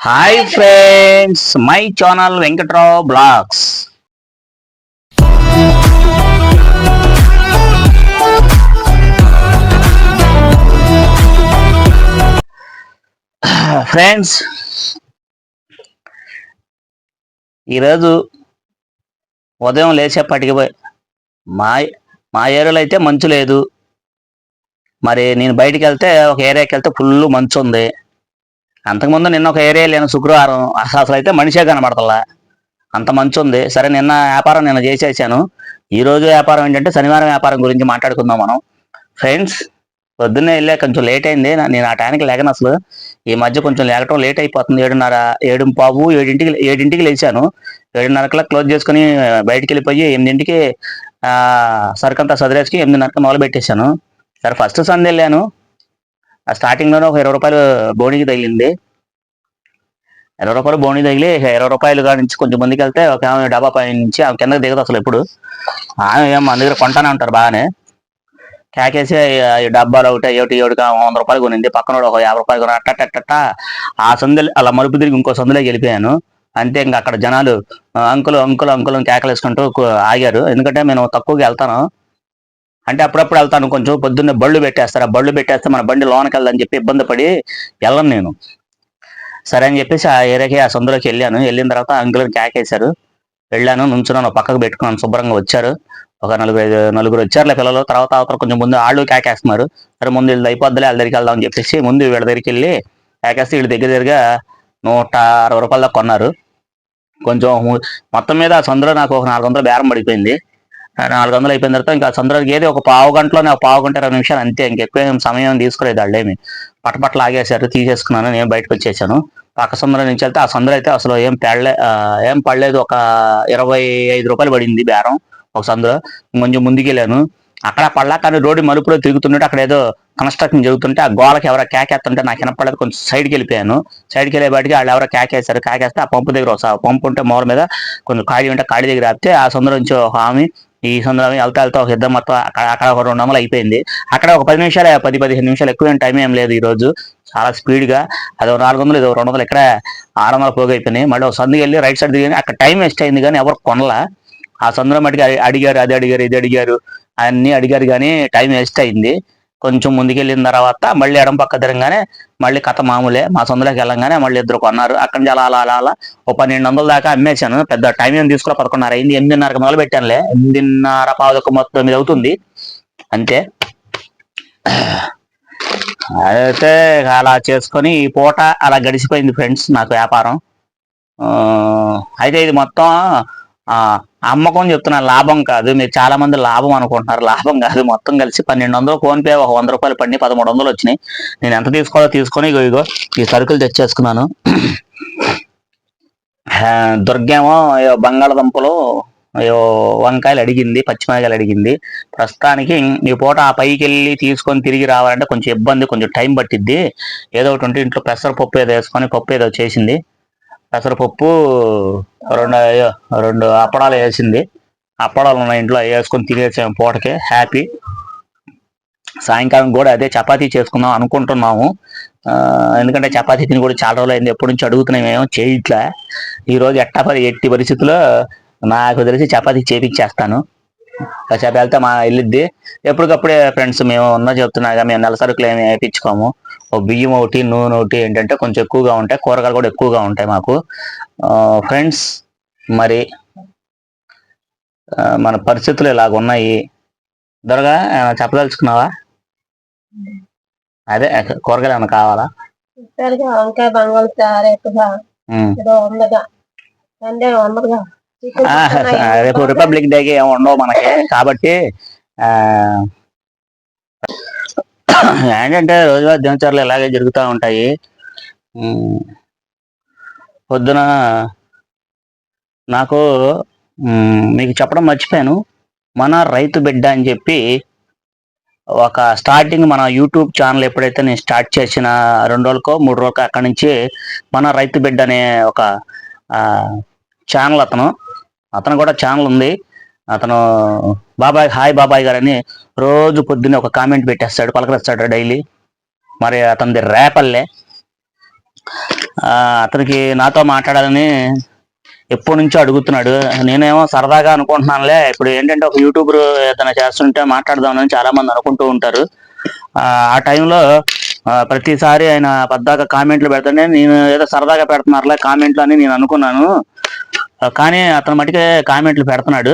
Hi friends my channel Venkat Rao blogs friends ఈరోజు ఉదయం లేచేపటికి పోయి మా మా ఏరియాలో అయితే మంచు లేదు. మరి నేను బయటికి వెళ్తే ఒక ఏరియాకి వెళ్తే ఫుల్ మంచు ఉంది. అంతకుముందు నిన్న ఒక ఏరియా లేను శుక్రవారం అసలు అయితే మనిషే కనబడతలా. అంత మంచి ఉంది సరే నిన్న వ్యాపారం నేను చేసేసాను. ఈ రోజు వ్యాపారం ఏంటంటే శనివారం వ్యాపారం గురించి మాట్లాడుకుందాం మనం. ఫ్రెండ్స్ పొద్దున్నే వెళ్ళే కొంచెం లేట్ అయింది. నేను ఆ టైంకి లేకను అసలు. ఈ మధ్య కొంచెం లేకటం లేట్ అయిపోతుంది. ఏడున్నర ఏడు పావు ఏడింటికి ఏడింటికి లేచాను. ఏడున్నరకల్లా క్లోజ్ చేసుకుని బయటికి వెళ్ళిపోయి ఎనిమిదింటికి సరుకంతా సదిరేసుకుని ఎనిమిదిన్నరకి మొదలు పెట్టేశాను సరే ఫస్ట్ సందే వెళ్ళాను. ఆ స్టార్టింగ్లోనే ఒక ఇరవై రూపాయలు బోనీకి తగిలింది. ఇరవై రూపాయలు బోనీ తగిలి ఇరవై రూపాయలు కాడి నుంచి కొంచెం ముందుకు వెళ్తే ఒక ఆమె డబ్బా పై నుంచి ఆమె కిందకి దిగదు అసలు ఎప్పుడు. ఆమె ఏం మన దగ్గర కొంటానే ఉంటారు బాగానే. క్యాకేసి డబ్బాలు ఒకటి ఒకటి ఒకటి వంద రూపాయలు కొనింది. పక్కన ఒక యాభై రూపాయలు కొని అట్టట ఆ సందులు అలా మలుపు తిరిగి ఇంకో సందులోకి వెళ్ళిపోయాను. అంతే ఇంకా అక్కడ జనాలు అంకులు అంకులు అంకులు కేకలు వేసుకుంటూ ఆగారు. ఎందుకంటే నేను తక్కువగా వెళ్తాను. అంటే అప్పుడప్పుడు వెళ్తాను కొంచెం పొద్దున్నే బళ్ళు పెట్టేస్తారు. ఆ బళ్ళు పెట్టేస్తే మన బండి లోనకి వెళ్దని చెప్పి ఇబ్బంది పడి వెళ్ళను నేను. సరే అని చెప్పేసి ఆ ఏరియాకి ఆ సందులోకి వెళ్ళాను. వెళ్ళిన తర్వాత అంకుల్ కేకేశారు. వెళ్ళాను నుంచున్నాను పక్కకు పెట్టుకున్నాను శుభ్రంగా వచ్చారు. ఒక నలుగురు ఐదు నలుగురు వచ్చారులే పిల్లలు. తర్వాత అవతల కొంచెం ముందు వాళ్ళు కేకేస్తున్నారు. సరే ముందు వీళ్ళు అయిపోద్దులే వాళ్ళ దగ్గరికి వెళ్దాం అని చెప్పేసి ముందు వీళ్ళ దగ్గరికి వెళ్ళి కేకేస్తే వీళ్ళ దగ్గర దగ్గరగా నూట అరవై రూపాయల దాకా కొన్నారు. కొంచెం మొత్తం మీద ఆ సందులో నాకు ఒక నాలుగు వందలు బేరం పడిపోయింది. నాలుగు వందలు అయిపోయిన తర్వాత ఇంకా సందులోకి ఏది ఒక పావు గంటలోనే ఒక పావు గంట ఇరవై నిమిషాలు అంతే ఇంకెక్కువ ఏం సమయం తీసుకోలేదు వాళ్ళేమి పటపట్లు ఆగేశారు తీసేసుకున్నాను నేను బయటకు వచ్చేసాను. పక్క సందులో నుంచి వెళ్తే ఆ సందులో అయితే అసలు ఏం పడలే ఏం పడలేదు. ఒక ఇరవై ఐదు రూపాయలు పడింది బేరం ఒక సందులో కొంచెం ముందుకెళ్ళాను. అక్కడ పడలా కానీ రోడ్డు మలుపులో తిరుగుతుంటే అక్కడ ఏదో కన్స్ట్రక్షన్ జరుగుతుంటే ఆ గోలకి ఎవరో కేకేస్తుంటే నాకు వినపడలేదు. కొంచెం సైడ్కి వెళ్ళిపోయాను. సైడ్కి వెళ్ళేపాటికి వాళ్ళు ఎవరో కేకేశారు. కేకేస్తే ఆ పంపు దగ్గర వస్తా పంపు ఉంటే మోర మీద కొంచెం ఖాళీ ఉంటే ఖాళీ దగ్గర ఆపితే ఆ సందులో నుంచి ఒక ఆమె ఈ సందర్భం వెళ్తా వెళ్తా ఒక ఇద్దరు మొత్తం అక్కడ అక్కడ ఒక రెండు వందలు అయిపోయింది. అక్కడ ఒక పది నిమిషాలు పది పదిహేను నిమిషాలు ఎక్కువ టైం ఏం లేదు ఈ రోజు చాలా స్పీడ్గా అదో అది ఒక నాలుగు వందలు ఇది రెండు వందలు ఇక్కడ ఆరు వందలు పోగైపోయినాయి మళ్ళీ ఒక సందుకి వెళ్ళి రైట్ సైడ్ దిగి అక్కడ టైం వేస్ట్ అయింది కానీ ఎవరు కొనలా. ఆ సందులో అడిగారు అది అడిగారు ఇది అడిగారు అన్నీ అడిగారు కానీ టైం వేస్ట్ అయింది. కొంచెం ముందుకెళ్ళిన తర్వాత మళ్ళీ ఎడం పక్క తిరగానే మళ్ళీ కథ మామూలే మా సొంతలోకి వెళ్ళంగానే మళ్ళీ ఇద్దరు కొన్నారు. అక్కడి నుంచి అలా అలా అలా అలా ఒక పన్నెండు వందల దాకా అమ్మేశాను. పెద్ద టైం ఏం తీసుకోలే పదకొండున్నర అయింది. ఎనిమిదిన్నరకు మొదలు పెట్టానులే ఎనిమిదిన్నర పావుదొక్క మొత్తం తొమ్మిది అవుతుంది. అంతే. అయితే అలా చేసుకొని ఈ పూట అలా గడిచిపోయింది ఫ్రెండ్స్ నాకు వ్యాపారం. అయితే ఇది మొత్తం అమ్మకం చెప్తున్నా లాభం కాదు. మీరు చాలా మంది లాభం అనుకుంటున్నారు. లాభం కాదు. మొత్తం కలిసి పన్నెండు వందలు ఫోన్ పే ఒక వంద రూపాయలు పడి పదమూడు వందలు వచ్చినాయి. నేను ఎంత తీసుకోవాలో తీసుకొని ఇగో ఇగో ఈ సరుకులు తెచ్చేసుకున్నాను. దుర్గేమో బంగాళదుంపలు వంకాయలు అడిగింది పచ్చిమిరకాయలు అడిగింది. ప్రస్తుతానికి ఈ పూట ఆ పైకి వెళ్ళి తీసుకొని తిరిగి రావాలంటే కొంచెం ఇబ్బంది కొంచెం టైం పట్టిద్ది. ఏదో ఒకటి ఉంటే ఇంట్లో పెసర పప్పు ఏదో వేసుకొని పప్పు ఏదో చేసింది. పెసరపప్పు రెండు అయ్యో, రెండు అప్పడాలు వేసింది. అప్పడాలు ఉన్నాయి ఇంట్లో వేసుకొని తినేసాము పూటకి హ్యాపీ. సాయంకాలం కూడా అదే చపాతీ చేసుకుందాం అనుకుంటున్నాము. ఎందుకంటే చపాతీ తిని కూడా చాలా రోజులు అయింది. ఎప్పటి నుంచి అడుగుతున్నామేమో చేయట్లే. ఈరోజు ఎట్టా పరి ఎట్టి పరిస్థితుల్లో నాకు తెలిసి చపాతీ చేపించేస్తాను. కాసేపు వెళ్తే మా వెళ్ళిద్ది. ఎప్పటికప్పుడే ఫ్రెండ్స్ మేము ఉన్న చెప్తున్నాగా మేము నెల సరుకులు ఏమి వేయించుకోము. ఓ బియ్యం ఒకటి నూనె ఒకటి ఏంటంటే కొంచెం ఎక్కువగా ఉంటాయి. కూరగాయలు కూడా ఎక్కువగా ఉంటాయి మాకు. ఫ్రెండ్స్ మరి మన పరిస్థితులు ఇలాగ ఉన్నాయి. దొరగా చెప్పదలుచుకున్నావా? అదే కూరగాయలు ఏమైనా కావాలా? వంకాయ బంగాళ రేపు రిపబ్లిక్ డేకి ఏమి ఉండవు మనకి. కాబట్టి ఏంటంటే రోజువారీ దినచర్యలు ఇలాగే జరుగుతూ ఉంటాయి. పొద్దున నాకు మీకు చెప్పడం మర్చిపోయాను. మన రైతు బిడ్డ అని చెప్పి ఒక స్టార్టింగ్ మన యూట్యూబ్ ఛానల్ ఎప్పుడైతే నేను స్టార్ట్ చేసిన రెండు రోజులకో మూడు రోజులకో అక్కడి నుంచి మన రైతు బిడ్డ అనే ఒక ఛానల్ అతను. అతను కూడా ఛానల్ ఉంది. అతను బాబాయ్ హాయ్ బాబాయ్ గారు అని రోజు పొద్దున్నే ఒక కామెంట్ పెట్టేస్తాడు పలకరిస్తాడు డైలీ మరి అతనిది రేపల్లే. అతనికి నాతో మాట్లాడాలని ఎప్పటి నుంచో అడుగుతున్నాడు. నేనేమో సరదాగా అనుకుంటున్నానులే ఇప్పుడు ఏంటంటే ఒక యూట్యూబర్ ఏదైనా చేస్తుంటే మాట్లాడదామని చాలా మంది అనుకుంటూ ఉంటారు. ఆ టైంలో ప్రతిసారి ఆయన పద్దాక కామెంట్లు పెడతానే నేను ఏదో సరదాగా పెడుతున్నారులే కామెంట్లు అని నేను అనుకున్నాను. కానీ అతను మటుకే కామెంట్లు పెడుతున్నాడు.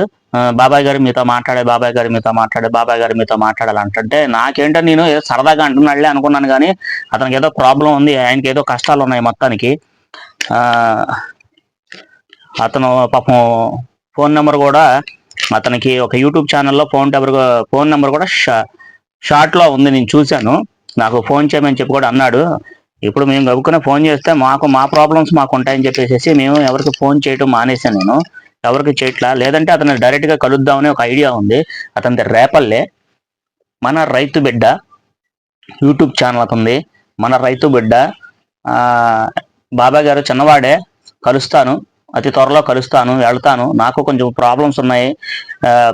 బాబాయ్ గారు మీతో మాట్లాడే బాబాయ్ గారు మీతో మాట్లాడే బాబాయ్ గారు మీతో మాట్లాడాలంటే నాకేంటో నేను ఏదో సరదాగా అంటున్నాడులే అనుకున్నాను కానీ అతనికి ఏదో ప్రాబ్లం ఉంది ఆయనకి ఏదో కష్టాలు ఉన్నాయి మొత్తానికి. అతను పాపం ఫోన్ నెంబర్ కూడా అతనికి ఒక యూట్యూబ్ ఛానల్లో ఫోన్ నెంబర్ ఫోన్ నెంబర్ కూడా షా షార్ట్లో ఉంది నేను చూశాను. నాకు ఫోన్ చేయమని చెప్పి కూడా అన్నాడు. ఇప్పుడు మేము గబుక్కునే ఫోన్ చేస్తే మాకు మా ప్రాబ్లమ్స్ మాకు ఉంటాయని చెప్పేసి మేము ఎవరికి ఫోన్ చేయటం మానేసాను నేను. ఎవరికి చేయట్లా? లేదంటే అతను డైరెక్ట్గా కలుద్దామని ఒక ఐడియా ఉంది. అతనిది రేపల్లే. మన రైతు బిడ్డ యూట్యూబ్ ఛానల్ అతనిది మన రైతు బిడ్డ బాబా బాబాయ్ గారు చిన్నవాడే. కలుస్తాను. అతి త్వరలో కలుస్తాను వెళ్తాను. నాకు కొంచెం ప్రాబ్లమ్స్ ఉన్నాయి.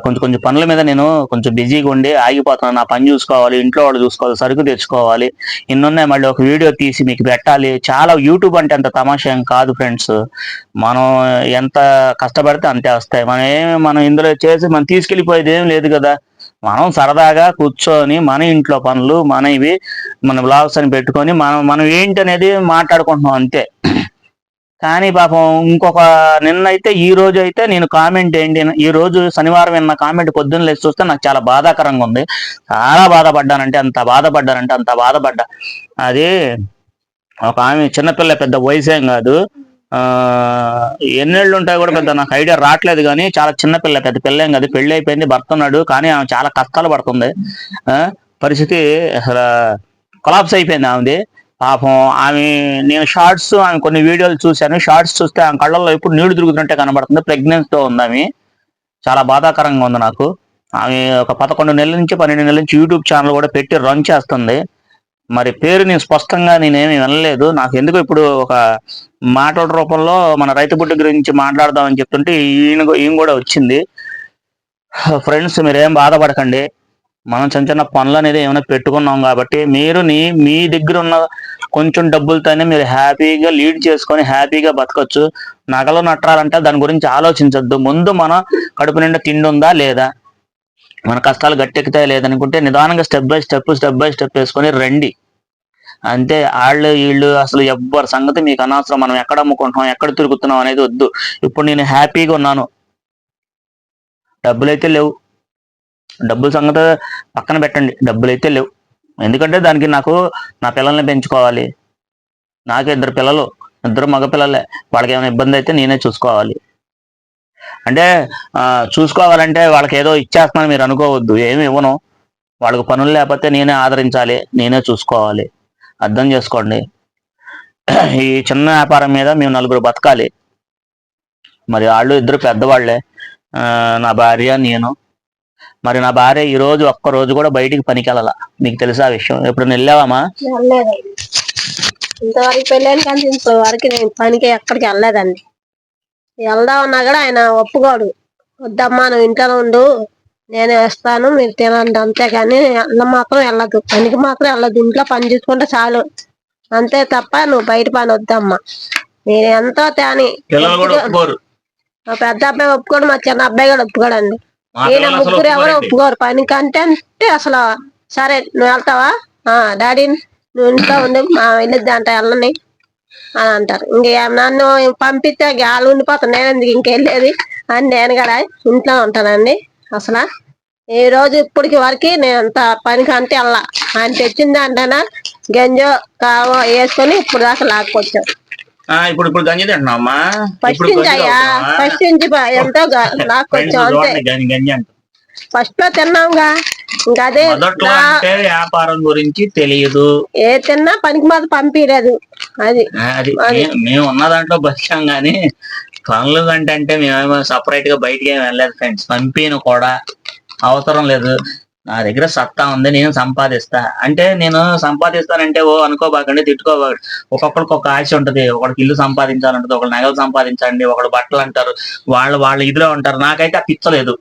కొంచెం కొంచెం పనుల మీద నేను కొంచెం బిజీగా ఉండి ఆగిపోతున్నాను. నా పని చూసుకోవాలి ఇంట్లో వాళ్ళు చూసుకోవాలి సరుకు తెచ్చుకోవాలి. ఇన్నున్నాయి మళ్ళీ ఒక వీడియో తీసి మీకు పెట్టాలి. చాలా యూట్యూబ్ అంటే అంత తమాషా ఏం కాదు ఫ్రెండ్స్ మనం ఎంత కష్టపడితే అంతే వస్తాయి. మనం ఏమి మనం ఇందులో చేసి మనం తీసుకెళ్ళిపోయేది ఏం లేదు కదా. మనం సరదాగా కూర్చొని మన ఇంట్లో పనులు మన ఇవి మన బ్లాగ్స్ అని పెట్టుకొని మనం మనం ఏంటి అనేది మాట్లాడుకుంటున్నాం అంతే. కానీ పాపం ఇంకొక నిన్న అయితే ఈ రోజు అయితే నేను కామెంట్ ఏంటి ఈ రోజు శనివారం విన్న కామెంట్ పొద్దున్న లేచి చూస్తే నాకు చాలా బాధాకరంగా ఉంది. చాలా బాధపడ్డానంటే అంత బాధపడ్డానంటే అంత బాధపడ్డా. అది ఒక ఆమె చిన్నపిల్ల పెద్ద వయసేం కాదు. ఎన్నేళ్ళు ఉంటాయి కూడా పెద్ద నాకు ఐడియా రావట్లేదు కానీ చాలా చిన్న పిల్ల పెద్ద పిల్ల కాదు. పెళ్ళి అయిపోయింది భర్త ఉన్నాడు కానీ ఆమె చాలా కష్టాలు పడుతుంది. పరిస్థితి అసలు కొలాప్స్ అయిపోయింది ఆమెది. పాపం ఆమె నేను షార్ట్స్ ఆమె కొన్ని వీడియోలు చూశాను. షార్ట్స్ చూస్తే ఆమె కళ్ళల్లో ఎప్పుడు నీళ్ళు తిరుగుతున్నట్టే కనబడుతుంది. ప్రెగ్నెన్స్తో ఉంది ఆమె. చాలా బాధాకరంగా ఉంది నాకు. ఆమె ఒక పదకొండు నెలల నుంచి పన్నెండు నెలల నుంచి యూట్యూబ్ ఛానల్ కూడా పెట్టి రన్ చేస్తుంది. మరి పేరు నేను స్పష్టంగా నేనేమి వినలేదు. నాకు ఎందుకు ఇప్పుడు ఒక మాటల రూపంలో మన రైతు బుడ్డ గురించి మాట్లాడదామని చెప్తుంటే ఈయన ఈయన కూడా వచ్చింది. ఫ్రెండ్స్ మీరేం బాధపడకండి. మనం చిన్న చిన్న పనులు అనేది ఏమైనా పెట్టుకున్నాం కాబట్టి మీరు నీ మీ దగ్గర ఉన్న కొంచెం డబ్బులతోనే మీరు హ్యాపీగా లీడ్ చేసుకొని హ్యాపీగా బతకచ్చు. నగలు నట్టాలంటే దాని గురించి ఆలోచించద్దు. ముందు మన కడుపు నిండా తిండి ఉందా లేదా? మన కష్టాలు గట్టెక్కుతాయి లేదనుకుంటే నిదానంగా step by step step by step వేసుకొని రండి. అంతే. వాళ్ళు వీళ్ళు అసలు ఎవ్వరి సంగతి మీకు అనవసరం. మనం ఎక్కడ అమ్ముకుంటున్నాం ఎక్కడ తిరుగుతున్నాం అనేది వద్దు. ఇప్పుడు నేను హ్యాపీగా ఉన్నాను. డబ్బులైతే లేవు. డబ్బుల సంగతి పక్కన పెట్టండి. డబ్బులు అయితే లేవు. ఎందుకంటే దానికి నాకు నా పిల్లల్ని పెంచుకోవాలి. నాకు ఇద్దరు పిల్లలు ఇద్దరు మగ పిల్లలే. వాళ్ళకి ఏమైనా ఇబ్బంది అయితే నేనే చూసుకోవాలి. అంటే చూసుకోవాలంటే వాళ్ళకి ఏదో ఇచ్చేస్తున్నాను మీరు అనుకోవద్దు. ఏమి ఇవ్వను. వాళ్ళకి పనులు లేకపోతే నేనే ఆదరించాలి. నేనే చూసుకోవాలి. అర్థం చేసుకోండి. ఈ చిన్న వ్యాపారం మీద మేము నలుగురు బతకాలి. మరి వాళ్ళు ఇద్దరు పెద్దవాళ్ళే నా భార్య నేను. మరి నా భార్య ఈ రోజు ఒక్క రోజు కూడా బయటికి పనికి వెళ్ళాల మీకు తెలుసా ఆ విషయం? ఎప్పుడు వెళ్ళావామా ఇంతవరకు పెళ్ళాను కానీ ఇంతవరకు నేను పనికి ఎక్కడికి వెళ్ళలేదండి. వెళ్దామన్నా కూడా ఆయన ఒప్పుకోడు. వద్దమ్మా నువ్వు ఇంట్లో ఉండు. నేనే వేస్తాను మీరు తినండి అంతేగాని వెళ్ళ మాత్రం వెళ్ళదు. పనికి మాత్రం వెళ్ళదు. ఇంట్లో పని చూసుకుంటే చాలు. అంతే తప్ప నువ్వు బయట పని వద్దమ్మా. నేను ఎంతో తేని మా పెద్ద అబ్బాయి ఒప్పుకోడు మా చిన్న అబ్బాయి కూడా ఒప్పుకోడండి. ఈయన ముగ్గురు ఎవరు. ఒప్పుకోరు. పని కంటే అంటే అసలు సరే నువ్వు వెళ్తావా? ఆ డాడీ నువ్వు ఇంట్లో ఉండి మా వెళ్ళిద్ది అంట వెళ్ళని అని అంటారు. ఇంక నన్ను పంపిస్తే గాలి ఉండిపోతాను నేను ఎందుకు ఇంకెళ్ళేది అని నేను కూడా ఇంట్లో ఉంటానండి. అసలు ఈ రోజు ఇప్పటికి వరకు నేను అంత పనికి అంటే వెళ్ళా ఆయన తెచ్చింది అంటేనా గంజో కావో వేసుకొని ఇప్పుడు దాకా లాక్కొచ్చాం ఇప్పుడు ఇప్పుడు గంజి తింటున్నావమ్మా ఫస్ట్ నుంచి అయ్యా? ఫస్ట్ నుంచి ఎంతో అంతే. ఫస్ట్లో తిన్నాంగా. ఇంకా అదే అంటే వ్యాపారం గురించి తెలియదు. ఏ తిన్నా పనికి మాత్రం పంపించలేదు అది అది మేము ఉన్న దాంట్లో బతికాం గానీ పనులు అంటే అంటే మేమేమో సపరేట్గా బయటికి ఏమి వెళ్ళలేదు ఫ్రెండ్స్ పంపిను కూడా. అవసరం లేదు. నా దగ్గర సత్తా ఉంది నేను సంపాదిస్తా. అంటే నేను సంపాదిస్తానంటే ఓ అనుకోబాకండి తిట్టుకోబాకండి. ఒక్కొక్కడికి ఒక ఆశ ఉంటది. ఒకడికి ఇల్లు సంపాదించాలంటది ఒకళ్ళు నగలు సంపాదించండి ఒకడు బట్టలు అంటారు వాళ్ళు వాళ్ళ ఇదిలో ఉంటారు. నాకైతే ఆ పిచ్చలేదు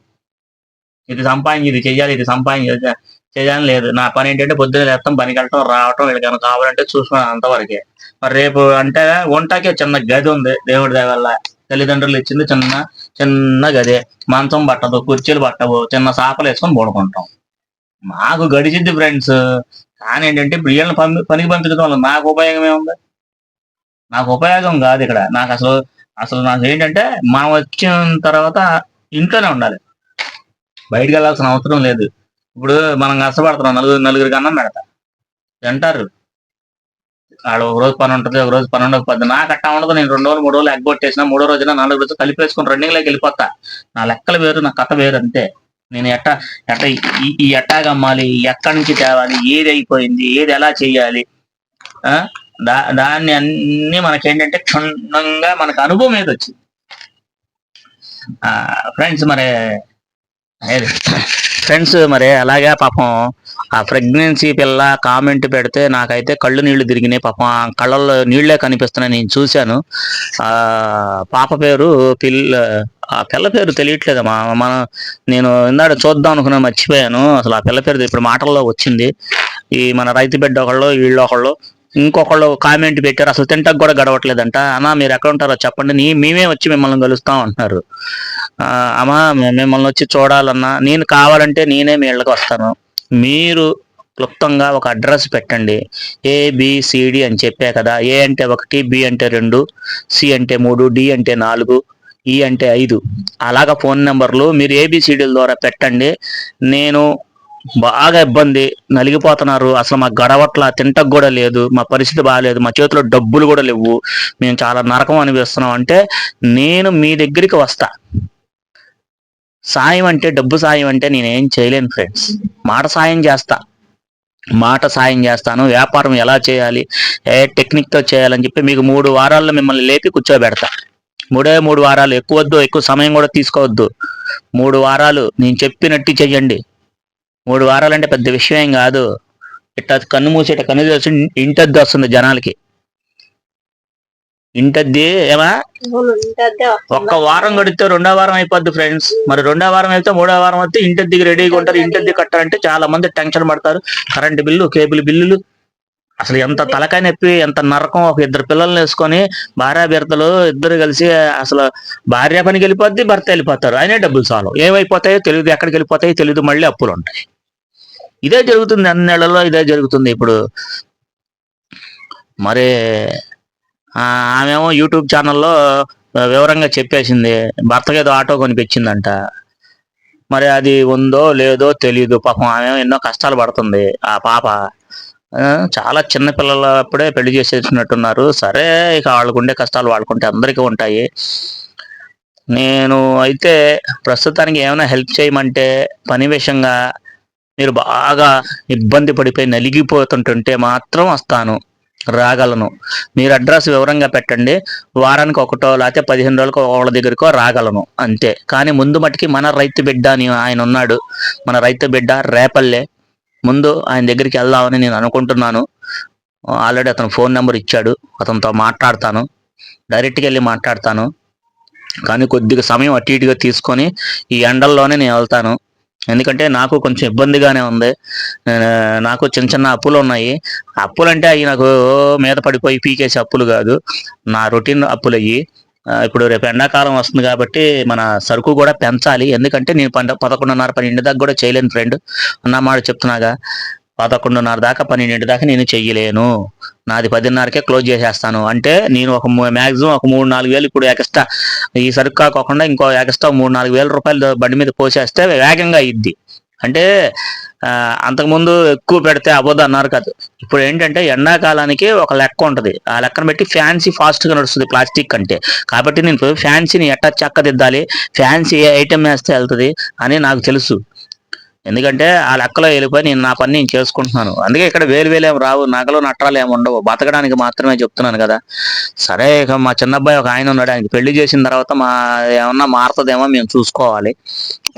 ఇది సంపాదించి ఇది చెయ్యాలి ఇది సంపాదించి చేయాలని లేదు. నా పని ఏంటంటే పొద్దున్న లేస్తాం పనికి వెళ్ళటం రావటం వీళ్ళకి కావాలంటే చూసుకున్నాను అంతవరకే. మరి రేపు అంటే వంటకే చిన్న గది ఉంది దేవుడి దయ వల్ల. తల్లిదండ్రులు ఇచ్చింది చిన్న చిన్న గది. మంచం పట్టదు కుర్చీలు పట్టవు చిన్న సాపలు వేసుకొని పడుకుంటాం. మాకు గడిచిద్ది ఫ్రెండ్స్ కానీ ఏంటంటే ఇప్పుడు వీళ్ళని పనికి పంపించడం వల్ల నాకు ఉపయోగం ఏముంది? నాకు ఉపయోగం కాదు ఇక్కడ. నాకు అసలు అసలు నాకు ఏంటంటే మనం వచ్చిన తర్వాత ఇంట్లోనే ఉండాలి. బయటకు వెళ్ళాల్సిన అవసరం లేదు. ఇప్పుడు మనం కష్టపడుతున్నాం నలుగురు నలుగురికి అన్నం పెడతా. తింటారు. ఆడ ఒక రోజు పని ఉంటుంది ఒక రోజు పని ఉండకపోద్ది నాకు అట్టా ఉండదు. నేను రెండు రోజులు మూడు రోజులు ఎగ్గొట్టేసిన మూడో రోజున నాలుగు రోజులు కలిపేసుకుని రన్నింగ్లోకి వెళ్ళిపోతా. నా లెక్కలు వేరు నా కథ వేరు అంతే. నేను ఎట్ట ఎట్ట ఈ- ఎట్టా కమ్మాలి ఎక్కడి నుంచి తేవాలి? ఏది అయిపోయింది? ఏది ఎలా చేయాలి? ఆ? దా దాన్ని అన్ని మనకేంటంటే క్షుణ్ణంగా మనకు అనుభవం ఏది వచ్చింది. ఫ్రెండ్స్ మరి ఫ్రెండ్స్ మరి అలాగే పాపం ఆ ప్రెగ్నెన్సీ పిల్ల కామెంట్ పెడితే నాకైతే కళ్ళు నీళ్ళు తిరిగినాయి. పాపం ఆ కళ్ళల్లో నీళ్ళే కనిపిస్తున్నాయి. నేను చూశాను. ఆ పాప పేరు పిల్ల ఆ పిల్ల పేరు తెలియట్లేదమ్మా. మనం నేను ఇందాక చూద్దాం అనుకున్నా మర్చిపోయాను. అసలు ఆ పిల్ల పేరు ఇప్పుడు మాటల్లో వచ్చింది. ఈ మన రైతు బిడ్డ ఒకళ్ళు వీళ్ళు ఒకళ్ళు ఇంకొకళ్ళు కామెంట్ పెట్టారు. అసలు తింటకు కూడా గడవట్లేదంట. అన్నా మీరు ఎక్కడ ఉంటారో చెప్పండి. నీ మేమే వచ్చి మిమ్మల్ని కలుస్తాం అంటున్నారు. అమ్మా మిమ్మల్ని వచ్చి చూడాలన్నా నేను కావాలంటే నేనే మీ ఇళ్ళకి వస్తాను. మీరు క్లుప్తంగా ఒక అడ్రస్ పెట్టండి. ఏ బిసిడి అని చెప్పే కదా. ఏ అంటే ఒకటి బి అంటే రెండు సి అంటే మూడు డి అంటే నాలుగు ఈ అంటే ఐదు. అలాగా ఫోన్ నెంబర్లు మీరు ఏబిసిడీల ద్వారా పెట్టండి. నేను బాగా ఇబ్బంది నలిగిపోతున్నారు. అసలు మాకు గడవట్ల తింటకు కూడా లేదు మా పరిస్థితి బాగాలేదు మా చేతిలో డబ్బులు కూడా లేవు. మేము చాలా నరకం అనిపిస్తున్నాం అంటే నేను మీ దగ్గరికి వస్తా. సాయం అంటే డబ్బు సాయం అంటే నేనేం చేయలేను ఫ్రెండ్స్. మాట సాయం చేస్తా. మాట సాయం చేస్తాను. వ్యాపారం ఎలా చేయాలి? ఏ టెక్నిక్తో చేయాలని చెప్పి మీకు మూడు వారాల్లో మిమ్మల్ని లేపి కూర్చోబెడతా. మూడే మూడు వారాలు. ఎక్కువ వద్దు ఎక్కువ సమయం కూడా తీసుకోవద్దు. మూడు వారాలు నేను చెప్పినట్టు చెయ్యండి మూడు వారాలు అంటే పెద్ద విషయం ఏం కాదు. ఇట్లా కన్ను మూసేట కన్ను తెరిచి ఇంటద్ది వస్తుంది జనాలకి. ఇంటద్ది ఏమా? ఒక్క వారం గడితే రెండో వారం అయిపోద్ది ఫ్రెండ్స్. మరి రెండో వారం అయితే మూడో వారం అయితే ఇంటద్దికి రెడీగా ఉంటారు. ఇంటద్ది కట్టాలంటే చాలా మంది టెన్షన్ పడతారు. కరెంట్ బిల్లు కేబుల్ బిల్లులు అసలు ఎంత తలకాయ నొప్పి ఎంత నరకం ఒక ఇద్దరు పిల్లల్ని వేసుకొని భార్య భర్తలు ఇద్దరు కలిసి అసలు భార్య పనికి వెళ్ళిపోద్ది భర్త వెళ్ళిపోతారు. అయినా డబ్బులు చాలు. ఏమైపోతాయో తెలియదు ఎక్కడికి వెళ్ళిపోతాయో తెలియదు మళ్ళీ అప్పులు ఉంటాయి. ఇదే జరుగుతుంది అన్ని నెలల్లో ఇదే జరుగుతుంది ఇప్పుడు. మరి ఆమెమో యూట్యూబ్ ఛానల్లో వివరంగా చెప్పేసింది భర్తకి ఏదో ఆటో కొనిపించిందంట. మరి అది ఉందో లేదో తెలియదు పాపం ఆమె ఎన్నో కష్టాలు పడుతుంది ఆ పాప. చాలా చిన్న పిల్లల అప్పుడే పెళ్ళి చేసేసినట్టున్నారు. సరే ఇక వాళ్ళకు ఉండే కష్టాలు వాళ్ళకుంటే అందరికీ ఉంటాయి. నేను అయితే ప్రస్తుతానికి ఏమైనా హెల్ప్ చేయమంటే పని విషయంగా మీరు బాగా ఇబ్బంది పడిపోయి నలిగిపోతుంటుంటే మాత్రం వస్తాను. రాగలను. మీరు అడ్రస్ వివరంగా పెట్టండి. వారానికి ఒకటో లేకపోతే పదిహేను రోజులకు వాళ్ళ దగ్గరకో రాగలను. అంతే. కానీ ముందు మటుకి మన రైతు బిడ్డ అని ఆయన ఉన్నాడు. మన రైతు బిడ్డ రేపల్లె. ముందు ఆయన దగ్గరికి వెళ్దామని నేను అనుకుంటున్నాను. ఆల్రెడీ అతను ఫోన్ నెంబర్ ఇచ్చాడు. అతనితో మాట్లాడతాను. డైరెక్ట్గా వెళ్ళి మాట్లాడతాను. కానీ కొద్దిగా సమయం అటు ఇటుగా తీసుకొని ఈ ఎండల్లోనే నేను వెళ్తాను. ఎందుకంటే నాకు కొంచెం ఇబ్బందిగానే ఉంది. నాకు చిన్న చిన్న అప్పులు ఉన్నాయి. అప్పులు అంటే అవి నాకు మీద పడిపోయి పీకేసే అప్పులు కాదు. నా రొటీన్ అప్పులు అయ్యి ఇప్పుడు రేపు ఎండాకాలం వస్తుంది కాబట్టి మన సరుకు కూడా పెంచాలి. ఎందుకంటే నేను పంట పదకొండున్నర పన్నెండు దాకా కూడా చేయలేను ఫ్రెండ్. అన్న మాట చెప్తున్నాగా. పదకొండున్నర దాకా పన్నెండింటి దాకా నేను చెయ్యలేను. నాది పదిన్నరకే క్లోజ్ చేసేస్తాను. అంటే నేను ఒక మ్యాక్సిమం ఒక మూడు నాలుగు వేలు ఇప్పుడు ఎక్స్ట్రా ఈ సరుకు కాకుండా ఇంకో ఎక్స్ట్రా మూడు నాలుగు వేల రూపాయలు బండి మీద పోసేస్తే వేగంగా ఇద్ది అంటే అంతకుముందు ఎక్కువ పెడితే అవ్వదు అన్నారు కాదు. ఇప్పుడు ఏంటంటే ఎండాకాలానికి ఒక లెక్క ఉంటుంది. ఆ లెక్కను బట్టి ఫ్యాన్సీ ఫాస్ట్గా నడుస్తుంది ప్లాస్టిక్ కంటే. కాబట్టి నేను ఫ్యాన్సీని ఎట్టా చక్కదిద్దాలి ఫ్యాన్సీ ఏ ఐటెం వేస్తే వెళ్తుంది అని నాకు తెలుసు. ఎందుకంటే ఆ లెక్కలో వెళ్ళిపోయి నేను నా పని నేను చేసుకుంటున్నాను. అందుకే ఇక్కడ వేలు వేలు రావు నగలు నట్టాలు ఏమి ఉండవు. బతకడానికి మాత్రమే చెప్తున్నాను కదా. సరే ఇక మా చిన్నబ్బాయి ఒక ఆయన ఉన్నాడు. ఆయనకి పెళ్ళి చేసిన తర్వాత మా ఏమన్నా మారుతుందేమో మేము చూసుకోవాలి.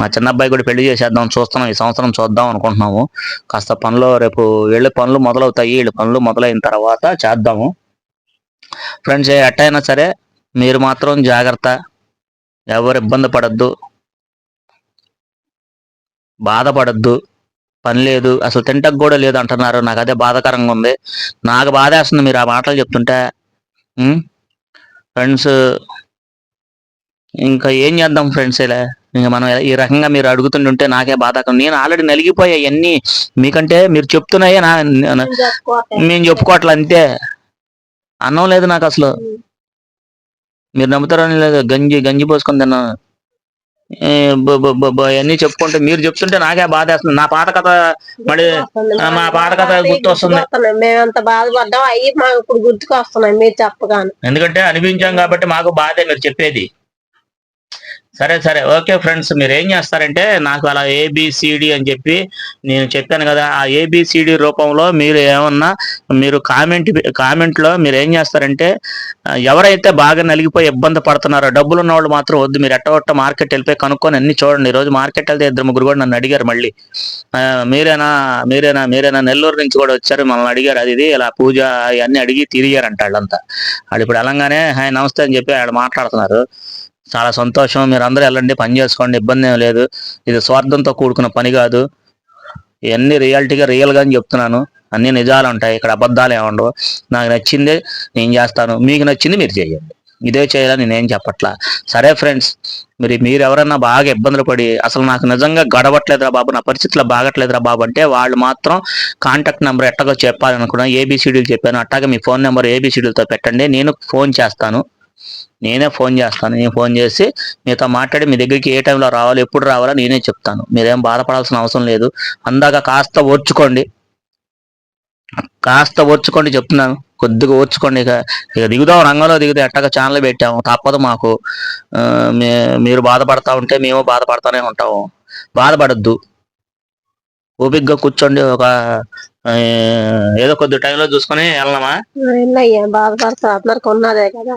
మా చిన్నబ్బాయి కూడా పెళ్ళి చేసేద్దాం చూస్తున్నాం. ఈ సంవత్సరం చూద్దాం అనుకుంటున్నాము. కాస్త పనులు రేపు వెళ్ళే పనులు మొదలవుతాయి. వీళ్ళు పనులు మొదలైన తర్వాత చేద్దాము. ఫ్రెండ్స్ ఎట్టయినా సరే మీరు మాత్రం జాగ్రత్త. ఎవరు ఇబ్బంది పడద్దు. బాధపడద్దు. పని లేదు. అసలు తింటకు కూడా లేదు అంటున్నారు. నాకు అదే బాధాకరంగా ఉంది. నాకు బాధేస్తుంది మీరు ఆ మాటలు చెప్తుంటే. ఫ్రెండ్స్ ఇంకా ఏం చేద్దాం ఫ్రెండ్స్ ఇలా? ఇంకా మనం ఈ రకంగా మీరు అడుగుతుంటుంటే నాకే బాధాకరం. నేను ఆల్రెడీ నలిగిపోయా అన్ని మీకంటే మీరు చెప్తున్నాయే నా మేము చెప్పుకోవట్లే అంతే. అన్నం లేదు నాకు అసలు. మీరు నమ్ముతారని లేదు గంజి గంజి పోసుకొని తిన్నాను. అన్నీ చెప్పుకుంటే మీరు చెప్తుంటే నాకే బాధ వేస్తుంది నా పాత కథ మళ్ళీ మా పాత కథ గుర్తొస్తుంది. మేమంత బాధపడ్డాం. అయ్యి మాకు ఇప్పుడు గుర్తుకొస్తున్నాయి. మీరు చెప్పగానే. ఎందుకంటే అనిపించాం కాబట్టి మాకు బాధే మీరు చెప్పేది. సరే సరే. ఓకే ఫ్రెండ్స్ మీరు ఏం చేస్తారంటే నాకు అలా ఏబిసిడి అని చెప్పి నేను చెప్పాను కదా ఆ ఏబిసిడి రూపంలో మీరు ఏమన్నా మీరు కామెంట్ కామెంట్లో మీరు ఏం చేస్తారంటే ఎవరైతే బాగా నలిగిపోయి ఇబ్బంది పడుతున్నారో డబ్బులు ఉన్న వాళ్ళు మాత్రం వద్దు మీరు ఎట్టగొట్ట మార్కెట్ వెళ్ళిపోయి కనుక్కొని అన్ని చూడండి. ఈరోజు రోజు మార్కెట్ వెళ్తే ఇద్దరు ముగ్గురు కూడా నన్ను అడిగారు మళ్ళీ. మీరేనా మీరేనా మీరేనా నెల్లూరు నుంచి కూడా వచ్చారు మమ్మల్ని అడిగారు అది ఇది ఇలా పూజ అవన్నీ అడిగి తిరిగారంట వాళ్ళంతా. వాళ్ళు ఇప్పుడు వెళ్ళంగానే హాయ్ నమస్తే అని చెప్పి వాళ్ళు మాట్లాడుతున్నారు. చాలా సంతోషం. మీరు అందరూ వెళ్ళండి పని చేసుకోండి ఇబ్బంది ఏం లేదు. ఇది స్వార్థంతో కూడుకున్న పని కాదు. ఇవన్నీ రియాలిటీగా రియల్గా అని చెప్తున్నాను. అన్ని నిజాలు ఉంటాయి. ఇక్కడ అబద్ధాలు ఏముండవు నాకు నచ్చిందే నేను చేస్తాను. మీకు నచ్చింది మీరు చేయండి. ఇదే చేయాలని నేనేం చెప్పట్లా. సరే ఫ్రెండ్స్ మరి మీరు ఎవరైనా బాగా ఇబ్బందులు పడి అసలు నాకు నిజంగా గడవట్లేదురా బాబు నా పరిస్థితిలో బాగట్లేదురా బాబు అంటే వాళ్ళు మాత్రం కాంటాక్ట్ నెంబర్ ఎట్టగో చెప్పాలనుకున్నా ఏబిసిడీలు చెప్పాను. అట్టాగే మీ ఫోన్ నెంబర్ ఏబిసిడీలతో పెట్టండి. నేను ఫోన్ చేస్తాను. నేనే ఫోన్ చేస్తాను. నేను ఫోన్ చేసి మీతో మాట్లాడి మీ దగ్గరికి ఏ టైంలో రావాలి ఎప్పుడు రావాలో నేనే చెప్తాను. మీరేం బాధపడాల్సిన అవసరం లేదు. అందాక కాస్త ఓర్చుకోండి. కాస్త ఓర్చుకోండి చెప్తున్నాను. కొద్దిగా ఓర్చుకోండి. ఇక ఇక దిగుదాం. రంగంలో దిగుదా ఎట్టగా ఛానల్ పెట్టాము. తప్పదు మాకు. మే- మీరు బాధపడతా ఉంటే మేము బాధపడతానే ఉంటాము. బాధపడద్దు. ఓపిగ్గా కూర్చోండి ఒక ఏదో కొద్ది టైంలో చూసుకొని వెళ్ళమా? అయ్యా బాధపడతా. అందరికి ఉన్నదే కదా.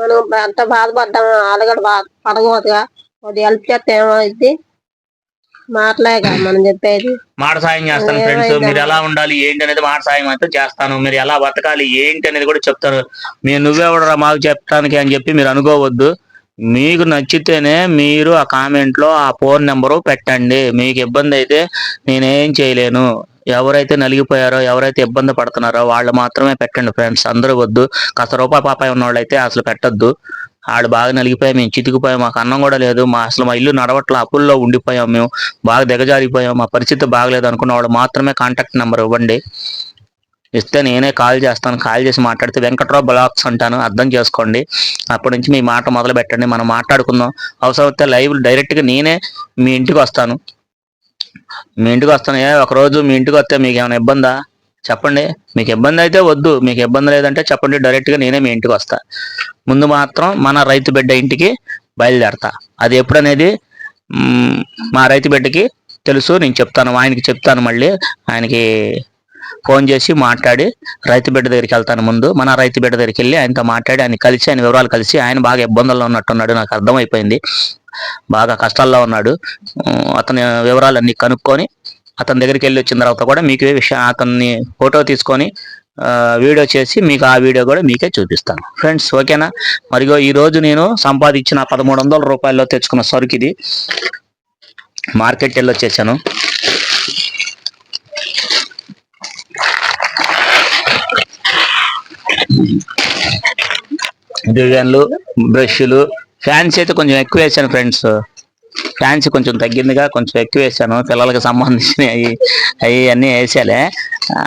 మనం ఎంత బాధపడ్డాం వాళ్ళు కూడా పడకూడదుగా. కొద్ది హెల్ప్ చేస్తే ఏమైంది మాటలేగా మనం చెప్పేది. మాట సాయం చేస్తాను ఫ్రెండ్స్ మీరు ఎలా ఉండాలి? ఏంటి అనేది మాట సాయం అయితే చేస్తాను. మీరు ఎలా బతకాలి? ఏంటి అనేది కూడా చెప్తాను. మీరు నువ్వెవడరా మాకు చెప్తానికి అని చెప్పి మీరు అనుకోవద్దు. మీకు నచ్చితేనే మీరు ఆ కామెంట్లో ఆ ఫోన్ నెంబరు పెట్టండి. మీకు ఇబ్బంది అయితే నేనేం చేయలేను. ఎవరైతే నలిగిపోయారో ఎవరైతే ఇబ్బంది పడుతున్నారో వాళ్ళు మాత్రమే పెట్టండి ఫ్రెండ్స్ అందరూ వద్దు. కాస్త రూపాయి పాపాయి ఉన్న వాళ్ళైతే అసలు పెట్టొద్దు. వాళ్ళు బాగా నలిగిపోయాం మేము చితికిపోయాం మాకు అన్నం కూడా లేదు. మా అసలు మా ఇల్లు నడవట్ల అప్పుల్లో ఉండిపోయాం మేము. బాగా దిగజారిపోయాం మా పరిస్థితి బాగలేదు అనుకున్న వాళ్ళు మాత్రమే కాంటాక్ట్ నెంబర్ ఇవ్వండి. ఇస్తే నేనే కాల్ చేస్తాను కాల్ చేసి మాట్లాడితే వెంకట్రావు బ్లాక్స్ అంటాను అర్థం చేసుకోండి. అప్పటి నుంచి మీ మాట మొదలు పెట్టండి మనం మాట్లాడుకుందాం. అవసరమైతే లైవ్ డైరెక్ట్గా నేనే మీ ఇంటికి వస్తాను. మీ ఇంటికి వస్తాను ఏ ఒక రోజు మీ ఇంటికి వస్తే మీకు ఏమైనా ఇబ్బందా? చెప్పండి. మీకు ఇబ్బంది అయితే వద్దు మీకు ఇబ్బంది లేదంటే చెప్పండి డైరెక్ట్గా నేనే మీ ఇంటికి వస్తా. ముందు మాత్రం మన రైతు బిడ్డ ఇంటికి బయలుదేరతా. అది ఎప్పుడనేది? మా రైతు బిడ్డకి తెలుసు నేను చెప్తాను ఆయనకి చెప్తాను మళ్ళీ. ఆయనకి ఫోన్ చేసి మాట్లాడి రైతు బిడ్డ దగ్గరికి వెళ్తాను ముందు. మన రైతు బిడ్డ దగ్గరికి వెళ్ళి ఆయనతో మాట్లాడి ఆయన కలిసి ఆయన వివరాలు కలిసి ఆయన బాగా ఇబ్బందుల్లో ఉన్నట్టున్నాడు. నాకు అర్థమైపోయింది. బాగా కష్టాల్లో ఉన్నాడు. అతని వివరాలన్నీ కనుక్కొని అతని దగ్గరికి వెళ్ళి వచ్చిన తర్వాత కూడా మీకు విషయం అతన్ని ఫోటో తీసుకొని వీడియో చేసి మీకు ఆ వీడియో కూడా మీకే చూపిస్తాను. ఫ్రెండ్స్ ఓకేనా? మరిగో ఈ రోజు నేను సంపాదించిన పదమూడు వందల రూపాయల్లో తెచ్చుకున్న సరుకు ఇది. మార్కెట్ వెళ్ళి డిజైన్లు బ్రష్లు. ఫ్యాన్స్ అయితే కొంచెం ఎక్కువ వేసాను ఫ్రెండ్స్. ఫ్యాన్స్ కొంచెం తగ్గిందిగా కొంచెం ఎక్కువ వేసాను. పిల్లలకి సంబంధించినవి అవి అన్నీ వేసాలే. ఆ,